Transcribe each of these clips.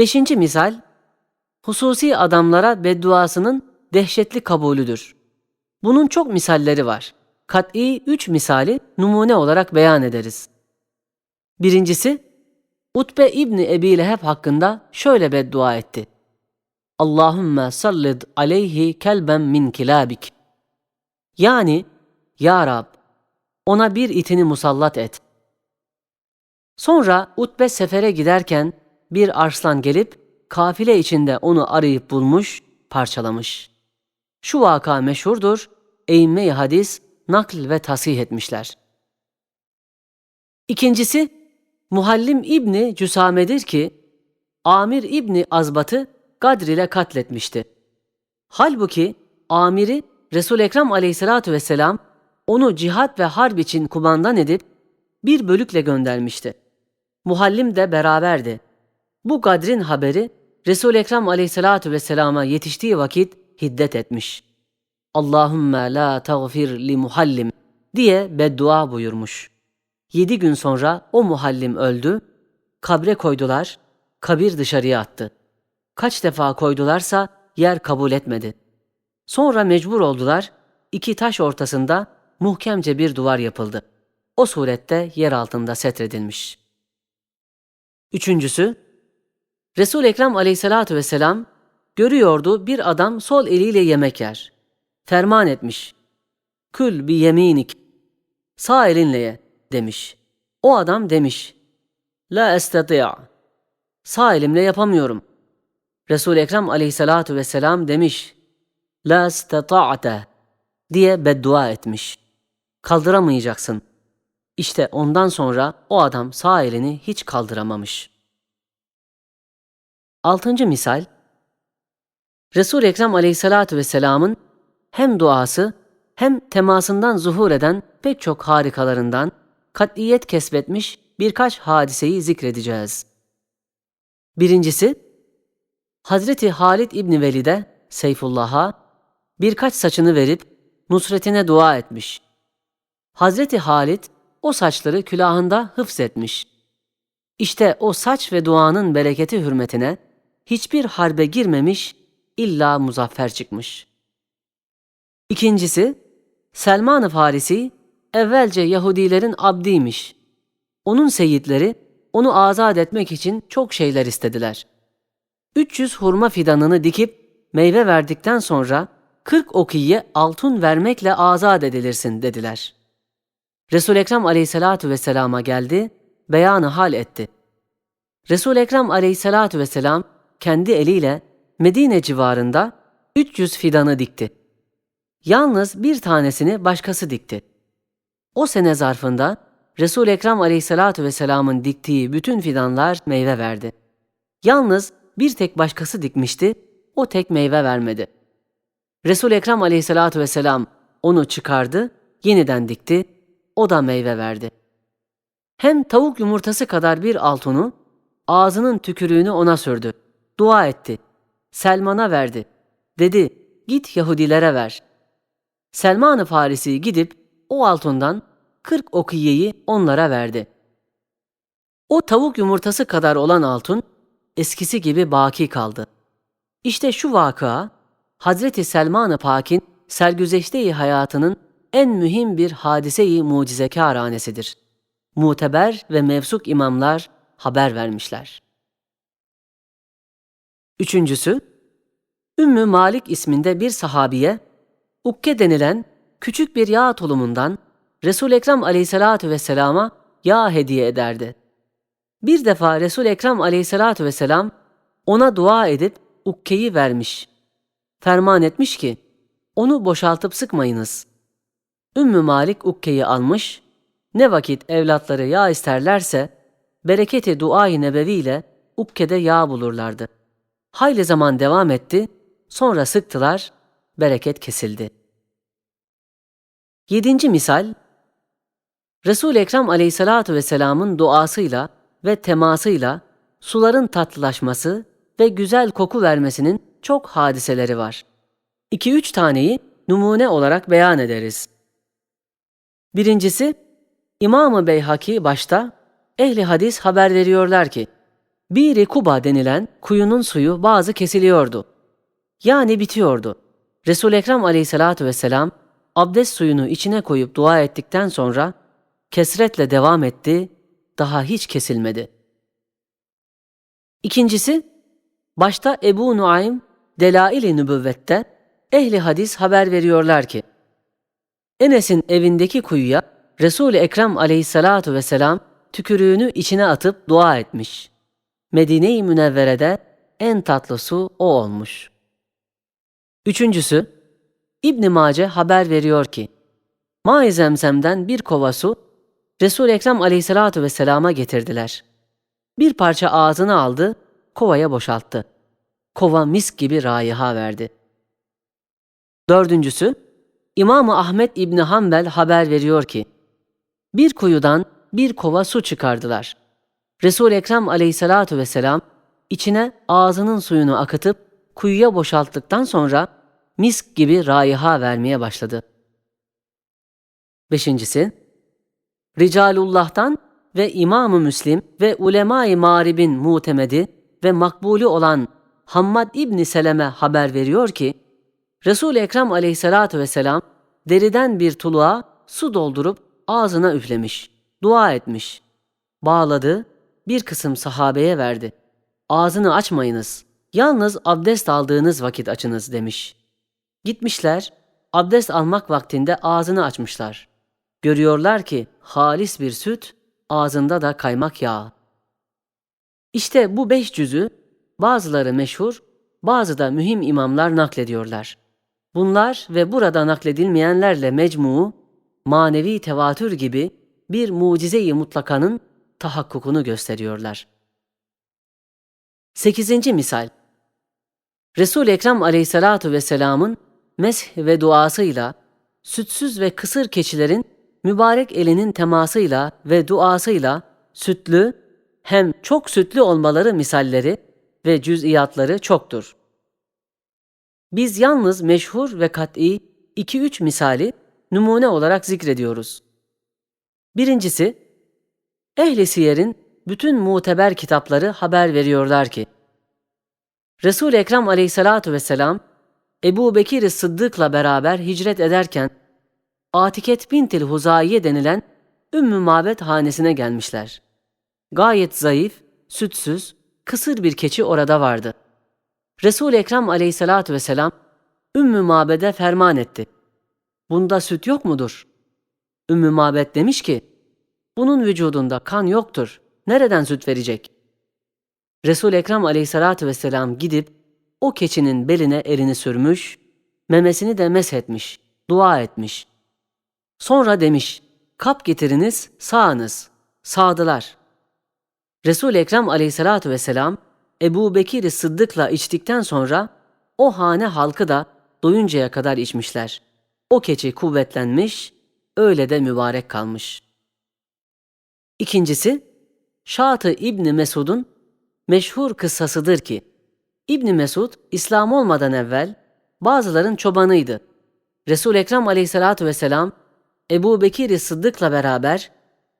Beşinci misal, hususi adamlara bedduasının dehşetli kabulüdür. Bunun çok misalleri var. Kat'i üç misali numune olarak beyan ederiz. Birincisi, Utbe İbni Ebi Leheb hakkında şöyle beddua etti. Allahümme sallid aleyhi kelben min kilabik. Yani, Ya Rab, ona bir itini musallat et. Sonra Utbe sefere giderken bir arslan gelip kafile içinde onu arayıp bulmuş, parçalamış. Şu vaka meşhurdur, eğimme hadis nakl ve tasih etmişler. İkincisi, Muhallim İbni Cüsame'dir ki, Amir İbni Azbat'ı Gadr ile katletmişti. Halbuki Amir'i Resul Ekrem Aleyhissalatu vesselam onu cihat ve harp için kumandan edip bir bölükle göndermişti. Muhallim de beraberdi. Bu Gadr'in haberi Resul Ekrem Aleyhissalatu vesselama yetiştiği vakit hiddet etmiş. Allahümme la tağfir li muhallim diye beddua buyurmuş. Yedi gün sonra o muhallim öldü, kabre koydular, kabir dışarıya attı. Kaç defa koydularsa yer kabul etmedi. Sonra mecbur oldular, iki taş ortasında muhkemce bir duvar yapıldı. O surette yer altında setredilmiş. Üçüncüsü, Resul Ekrem Aleyhissalatu vesselam görüyordu bir adam sol eliyle yemek yer. Ferman etmiş. Kül bi yeminik. Sağ elinle ye demiş. O adam demiş. La estati'a. Sağ elimle yapamıyorum. Resul Ekrem Aleyhissalatu vesselam demiş. La estata'te diye beddua etmiş. Kaldıramayacaksın. İşte ondan sonra o adam sağ elini hiç kaldıramamış. Altıncı misal, Resul Ekrem Aleyhissalatu vesselam'ın hem duası hem temasından zuhur eden pek çok harikalarından kat'iyet kesbetmiş birkaç hadiseyi zikredeceğiz. Birincisi, Hazreti Halid İbni Velid'e, Seyfullah'a birkaç saçını verip nusretine dua etmiş. Hazreti Halid o saçları külahında hıfzetmiş. İşte o saç ve duanın bereketi hürmetine hiçbir harbe girmemiş, illa muzaffer çıkmış. İkincisi, Selman-ı Farisi evvelce Yahudilerin abdiymiş. Onun seyitleri onu azat etmek için çok şeyler istediler. 300 hurma fidanını dikip meyve verdikten sonra 40 okiye altın vermekle azat edilirsin dediler. Resul Ekrem Aleyhissalatu vesselama geldi, beyanı hal etti. Resul Ekrem Aleyhissalatu vesselam kendi eliyle Medine civarında 300 fidanı dikti. Yalnız bir tanesini başkası dikti. O sene zarfında Resul Ekrem Aleyhissalatu vesselam'ın diktiği bütün fidanlar meyve verdi. Yalnız bir tek başkası dikmişti, o tek meyve vermedi. Resul Ekrem Aleyhissalatu vesselam onu çıkardı, yeniden dikti, o da meyve verdi. Hem tavuk yumurtası kadar bir altını, ağzının tükürüğünü ona sürdü. Dua etti. Selman'a verdi. Dedi, git Yahudilere ver. Selman-ı Farisi gidip o altından 40 okiyeyi onlara verdi. O tavuk yumurtası kadar olan altın eskisi gibi baki kaldı. İşte şu vakıa Hazreti Selman-ı Pak'in sergüzeşte hayatının en mühim bir hadise-i mucizekâranesidir. Muteber ve mevsuk imamlar haber vermişler. Üçüncüsü, Ümmü Malik isminde bir sahabiye, ukke denilen küçük bir yağ tulumundan Resul Ekrem Aleyhissalatu vesselama yağ hediye ederdi. Bir defa Resul Ekrem Aleyhissalatu vesselam ona dua edip ukkeyi vermiş. Ferman etmiş ki, onu boşaltıp sıkmayınız. Ümmü Malik ukkeyi almış, ne vakit evlatları yağ isterlerse, bereketi dua-i nebeviyle ukkede yağ bulurlardı. Hayli zaman devam etti, sonra sıktılar, bereket kesildi. Yedinci misal, Resul Ekrem Aleyhissalatu vesselam'ın duasıyla ve temasıyla suların tatlılaşması ve güzel koku vermesinin çok hadiseleri var. İki üç taneyi numune olarak beyan ederiz. Birincisi, İmam-ı Beyhaki başta ehli hadis haber veriyorlar ki, Bir Kuba denilen kuyunun suyu bazı kesiliyordu. Yani bitiyordu. Resul Ekrem Aleyhissalatu vesselam abdest suyunu içine koyup dua ettikten sonra kesretle devam etti, daha hiç kesilmedi. İkincisi, başta Ebu Nuaym Delail-i Nübüvvet'te ehli hadis haber veriyorlar ki Enes'in evindeki kuyuya Resul-i Ekrem aleyhissalatu vesselam tükürüğünü içine atıp dua etmiş. Medine-i Münevvere'de en tatlı su o olmuş. Üçüncüsü, İbn Mace haber veriyor ki, Mai Zemzem'den bir kova su Resul-i Ekrem aleyhissalatu vesselama getirdiler. Bir parça ağzına aldı, kovaya boşalttı. Kova misk gibi raiha verdi. Dördüncüsü, İmam-ı Ahmet İbni Hanbel haber veriyor ki, bir kuyudan bir kova su çıkardılar. Resul-i Ekrem aleyhissalatu vesselam içine ağzının suyunu akıtıp kuyuya boşalttıktan sonra misk gibi raiha vermeye başladı. Beşincisi, Ricalullah'tan ve İmam-ı Müslim ve ulema-i maribin mutemedi ve makbulü olan Hammad İbni Seleme haber veriyor ki, Resul-i Ekrem aleyhissalatu vesselam deriden bir tuluğa su doldurup ağzına üflemiş, dua etmiş. Bağladı, bir kısım sahabeye verdi. Ağzını açmayınız, yalnız abdest aldığınız vakit açınız demiş. Gitmişler, abdest almak vaktinde ağzını açmışlar. Görüyorlar ki halis bir süt, ağzında da kaymak yağı. İşte bu beş cüzü bazıları meşhur, bazı da mühim imamlar naklediyorlar. Bunlar ve burada nakledilmeyenlerle mecmu, manevi tevatür gibi bir mucize-i mutlakanın tahakkukunu gösteriyorlar. Sekizinci misal Resul-i Ekrem aleyhissalatu vesselamın mesh ve duasıyla, sütsüz ve kısır keçilerin mübarek elinin temasıyla ve duasıyla sütlü hem çok sütlü olmaları misalleri ve cüz'iyatları çoktur. Biz yalnız meşhur ve kat'i iki üç misali numune olarak zikrediyoruz. Birincisi, Ehli Siyer'in bütün muteber kitapları haber veriyorlar ki, Resul-i Ekrem aleyhissalatu vesselam, Ebu Bekir Sıddık'la beraber hicret ederken, Atiket bintil Huzayiye denilen Ümmü Mabet hanesine gelmişler. Gayet zayıf, sütsüz, kısır bir keçi orada vardı. Resul-i Ekrem aleyhissalatu vesselam Ümmü Mabed'e ferman etti. Bunda süt yok mudur? Ümmü Mabed demiş ki, bunun vücudunda kan yoktur. Nereden süt verecek? Resul-i Ekrem aleyhissalatu vesselam gidip o keçinin beline elini sürmüş, memesini de meshetmiş, dua etmiş. Sonra demiş, kap getiriniz, sağınız. Sağdılar. Resul-i Ekrem aleyhissalatu vesselam, Ebu Bekir Sıddık'la içtikten sonra o hane halkı da doyuncaya kadar içmişler. O keçi kuvvetlenmiş, öyle de mübarek kalmış. İkincisi, Şatı İbni Mesud'un meşhur kıssasıdır ki, İbni Mesud İslam olmadan evvel bazıların çobanıydı. Resul Ekrem Aleyhissalatu vesselam Ebu Bekir Sıddık'la beraber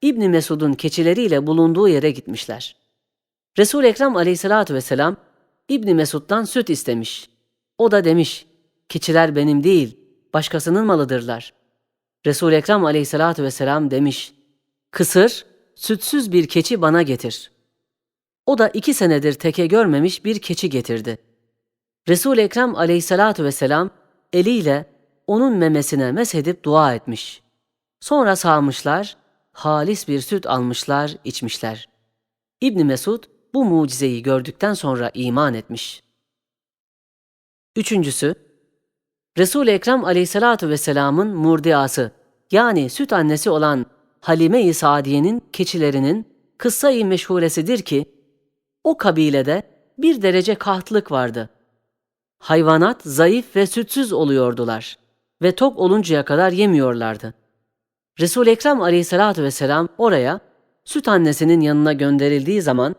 İbni Mesud'un keçileriyle bulunduğu yere gitmişler. Resul Ekrem Aleyhissalatu vesselam İbni Mesud'dan süt istemiş. O da demiş: "Keçiler benim değil, başkasının malıdırlar." Resul Ekrem Aleyhissalatu vesselam demiş: "Kısır, sütsüz bir keçi bana getir." O da iki senedir teke görmemiş bir keçi getirdi. resul Ekrem aleyhissalatu vesselam eliyle onun memesine meshedip dua etmiş. Sonra sağmışlar, halis bir süt almışlar, içmişler. İbni Mesud bu mucizeyi gördükten sonra iman etmiş. Üçüncüsü, Resul-i Ekrem aleyhissalatu vesselamın murdiası yani süt annesi olan Halime-i Sadiye'nin keçilerinin kıssa-i meşhuresidir ki, o kabilede bir derece kahtlık vardı. Hayvanat zayıf ve sütsüz oluyordular ve tok oluncaya kadar yemiyorlardı. resul Ekrem aleyhissalatu vesselam oraya süt annesinin yanına gönderildiği zaman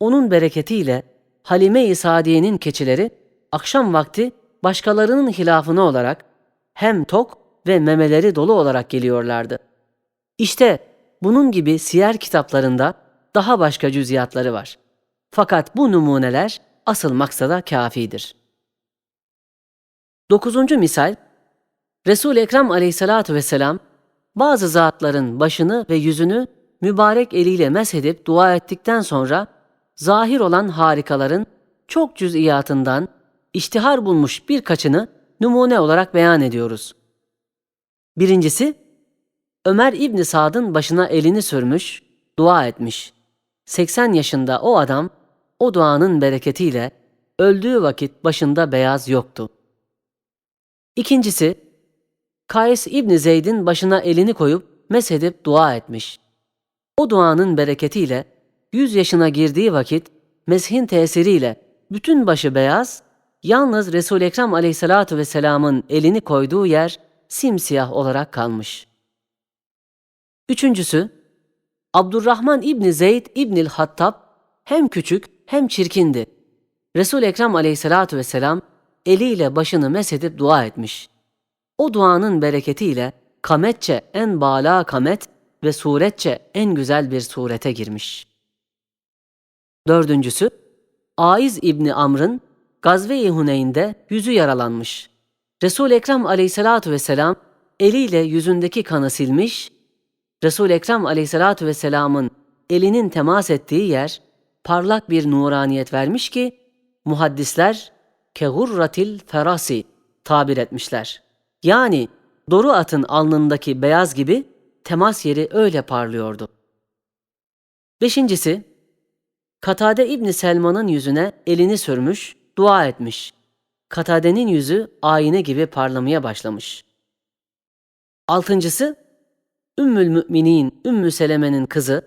onun bereketiyle Halime-i Sadiye'nin keçileri akşam vakti başkalarının hilafına olarak hem tok ve memeleri dolu olarak geliyorlardı. İşte bunun gibi siyer kitaplarında daha başka cüziyatları var. Fakat bu numuneler asıl maksada kafidir. Dokuzuncu misal, Resul Ekrem Aleyhissalatu vesselam bazı zatların başını ve yüzünü mübarek eliyle meshedip dua ettikten sonra zahir olan harikaların çok cüz'iyatından iştihar bulmuş birkaçını numune olarak beyan ediyoruz. Birincisi, Ömer İbni Sad'ın başına elini sürmüş, dua etmiş. 80 yaşında o adam, o duanın bereketiyle öldüğü vakit başında beyaz yoktu. İkincisi, Kays İbni Zeyd'in başına elini koyup meshedip dua etmiş. O duanın bereketiyle 100 yaşına girdiği vakit meshin tesiriyle bütün başı beyaz, yalnız Resul-i Ekrem aleyhissalatu vesselamın elini koyduğu yer simsiyah olarak kalmış. Üçüncüsü, Abdurrahman İbni Zeyd İbnil Hattab hem küçük hem çirkindi. Resul-i Ekrem aleyhissalatu vesselam eliyle başını mesedip dua etmiş. O duanın bereketiyle kametçe en bala kamet ve suretçe en güzel bir surete girmiş. Dördüncüsü, Aiz İbni Amr'ın Gazve-i Huneyn'de yüzü yaralanmış. Resul-i Ekrem aleyhissalatu vesselam eliyle yüzündeki kanı silmiş, Resul-i Ekrem aleyhissalatu vesselamın elinin temas ettiği yer parlak bir nuraniyet vermiş ki muhaddisler kehurratil ferasi tabir etmişler. Yani doru atın alnındaki beyaz gibi temas yeri öyle parlıyordu. Beşincisi, Katade İbni Selman'ın yüzüne elini sürmüş, dua etmiş. Katade'nin yüzü ayna gibi parlamaya başlamış. Altıncısı, Ümmül Müminin Ümmü Seleme'nin kızı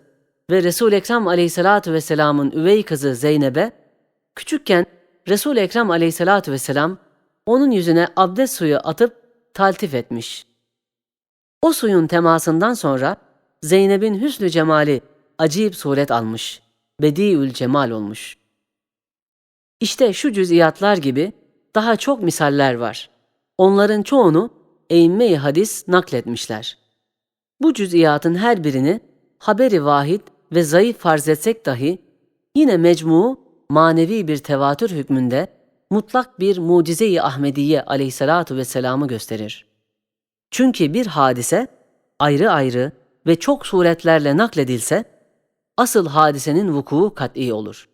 ve Resul-i Ekrem aleyhissalatu vesselamın üvey kızı Zeynep'e, küçükken Resul-i Ekrem aleyhissalatu vesselam onun yüzüne abdest suyu atıp taltif etmiş. O suyun temasından sonra Zeynep'in hüsnü cemali acayip suret almış, bediül cemal olmuş. İşte şu cüz'iyatlar gibi daha çok misaller var. Onların çoğunu eğimme-i hadis nakletmişler. Bu cüz'iyatın her birini haberi vahid ve zayıf farz etsek dahi yine mecmu manevi bir tevatür hükmünde mutlak bir mucize-i Ahmediye aleyhissalatu vesselam'ı gösterir. Çünkü bir hadise ayrı ayrı ve çok suretlerle nakledilse asıl hadisenin vuku kat'i olur.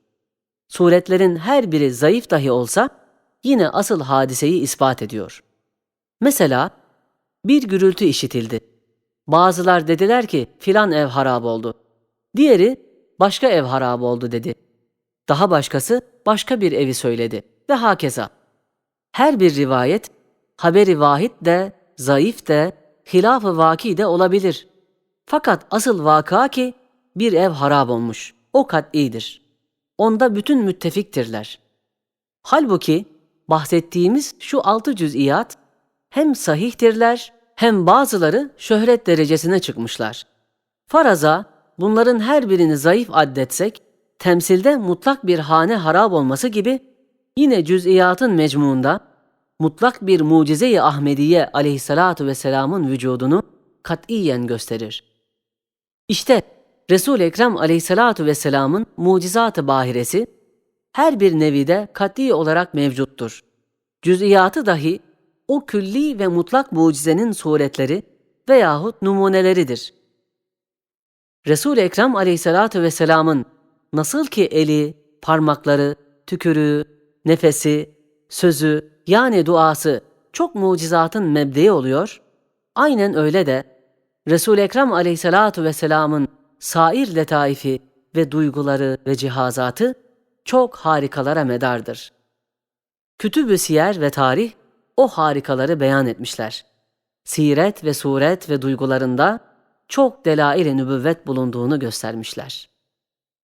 Suretlerin her biri zayıf dahi olsa yine asıl hadiseyi ispat ediyor. Mesela bir gürültü işitildi. Bazılar dediler ki filan ev harap oldu. Diğeri başka ev harap oldu dedi. Daha başkası başka bir evi söyledi ve hakeza. Her bir rivayet haberi vahid de, zayıf de, hilaf-ı vaki de olabilir. Fakat asıl vaka ki bir ev harap olmuş. O kat'idir. Onda bütün müttefiktirler. Halbuki bahsettiğimiz şu altı cüz'iyat hem sahihtirler hem bazıları şöhret derecesine çıkmışlar. Faraza bunların her birini zayıf addetsek, temsilde mutlak bir hane harap olması gibi yine cüz'iyatın mecmuunda mutlak bir mucize-i Ahmediye aleyhissalatu vesselamın vücudunu katiyen gösterir. İşte Resul-i Ekrem aleyhissalatu vesselamın mucizat-ı bahiresi her bir nevide kat'i olarak mevcuttur. Cüz'iyatı dahi o külli ve mutlak mucizenin suretleri veyahut numuneleridir. Resul-i Ekrem aleyhissalatu vesselamın nasıl ki eli, parmakları, tükürüğü, nefesi, sözü yani duası çok mucizatın mebdeyi oluyor, aynen öyle de Resul-i Ekrem aleyhissalatu vesselamın sair letaifi ve duyguları ve cihazatı çok harikalara medardır. Kütüb-ü siyer ve tarih o harikaları beyan etmişler. Siret ve suret ve duygularında çok delail-i nübüvvet bulunduğunu göstermişler.